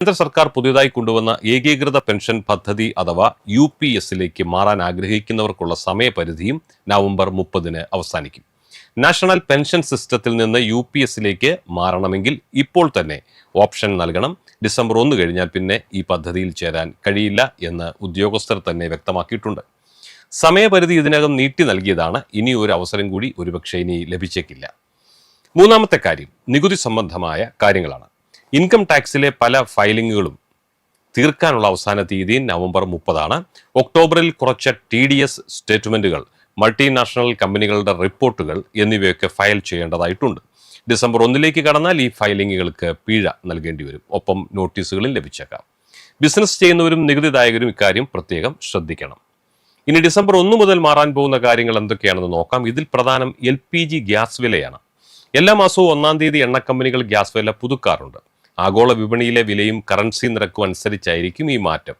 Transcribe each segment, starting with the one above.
കേന്ദ്ര സർക്കാർ പുതിയതായി കൊണ്ടുവന്ന ഏകീകൃത പെൻഷൻ പദ്ധതി അഥവാ യു പി എസിലേക്ക് മാറാൻ ആഗ്രഹിക്കുന്നവർക്കുള്ള സമയപരിധിയും നവംബർ മുപ്പതിന് അവസാനിക്കും. നാഷണൽ പെൻഷൻ സിസ്റ്റത്തിൽ നിന്ന് യു പി എസിലേക്ക് മാറണമെങ്കിൽ ഇപ്പോൾ തന്നെ ഓപ്ഷൻ നൽകണം. ഡിസംബർ ഒന്ന് കഴിഞ്ഞാൽ പിന്നെ ഈ പദ്ധതിയിൽ ചേരാൻ കഴിയില്ല എന്ന് ഉദ്യോഗസ്ഥർ തന്നെ വ്യക്തമാക്കിയിട്ടുണ്ട്. സമയപരിധി ഇതിനകം നീട്ടി നൽകിയതാണ്. ഇനി ഒരു അവസരം കൂടി ഒരുപക്ഷെ ഇനി ലഭിച്ചേക്കില്ല. മൂന്നാമത്തെ കാര്യം നികുതി സംബന്ധമായ കാര്യങ്ങളാണ്. ഇൻകം ടാക്സിലെ പല ഫയലിങ്ങുകളും തീർക്കാനുള്ള അവസാന തീയതി നവംബർ മുപ്പതാണ്. ഒക്ടോബറിൽ കുറച്ച ടി ഡി എസ് സ്റ്റേറ്റ്മെന്റുകൾ മൾട്ടിനാഷണൽ കമ്പനികളുടെ റിപ്പോർട്ടുകൾ എന്നിവയൊക്കെ ഫയൽ ചെയ്യേണ്ടതായിട്ടുണ്ട്. ഡിസംബർ ഒന്നിലേക്ക് കടന്നാൽ ഈ ഫയലിങ്ങുകൾക്ക് പിഴ നൽകേണ്ടി വരും. ഒപ്പം നോട്ടീസുകളിൽ ലഭിച്ചേക്കാം. ബിസിനസ് ചെയ്യുന്നവരും നികുതിദായകരും ഇക്കാര്യം പ്രത്യേകം ശ്രദ്ധിക്കണം. ഇനി ഡിസംബർ ഒന്ന് മുതൽ മാറാൻ പോകുന്ന കാര്യങ്ങൾ എന്തൊക്കെയാണെന്ന് നോക്കാം. ഇതിൽ പ്രധാനം എൽ ഗ്യാസ് വിലയാണ്. എല്ലാ മാസവും ഒന്നാം തീയതി എണ്ണ കമ്പനികൾ ഗ്യാസ് വില പുതുക്കാറുണ്ട്. ആഗോള വിപണിയിലെ വിലയും കറൻസി നിരക്കും അനുസരിച്ചായിരിക്കും ഈ മാറ്റം.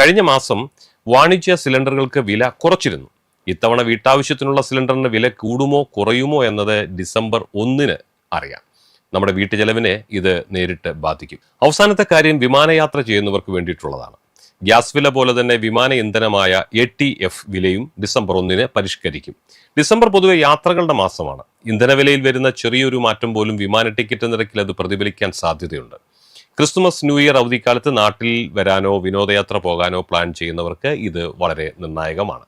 കഴിഞ്ഞ മാസം വാണിജ്യ സിലിണ്ടറുകൾക്ക് വില കുറച്ചിരുന്നു. ഇത്തവണ വീട്ടാവശ്യത്തിനുള്ള സിലിണ്ടറിന്റെ വില കൂടുമോ കുറയുമോ എന്നത് ഡിസംബർ ഒന്നിന് അറിയാം. നമ്മുടെ വീട്ടുചെലവിനെ ഇത് നേരിട്ട് ബാധിക്കും. അവസാനത്തെ കാര്യം വിമാനയാത്ര ചെയ്യുന്നവർക്ക് വേണ്ടിയിട്ടുള്ളതാണ്. ഗ്യാസ് വില പോലെ തന്നെ വിമാന ഇന്ധനമായ എ ടി എഫ് വിലയും ഡിസംബർ ഒന്നിന് പരിഷ്കരിക്കും. ഡിസംബർ പൊതുവെ യാത്രകളുടെ മാസമാണ്. ഇന്ധനവിലയിൽ വരുന്ന ചെറിയൊരു മാറ്റം പോലും വിമാന ടിക്കറ്റ് നിരക്കിൽ അത് പ്രതിഫലിക്കാൻ സാധ്യതയുണ്ട്. ക്രിസ്തുമസ് ന്യൂ ഇയർ അവധിക്കാലത്ത് നാട്ടിൽ വരാനോ വിനോദയാത്ര പോകാനോ പ്ലാൻ ചെയ്യുന്നവർക്ക് ഇത് വളരെ നിർണായകമാണ്.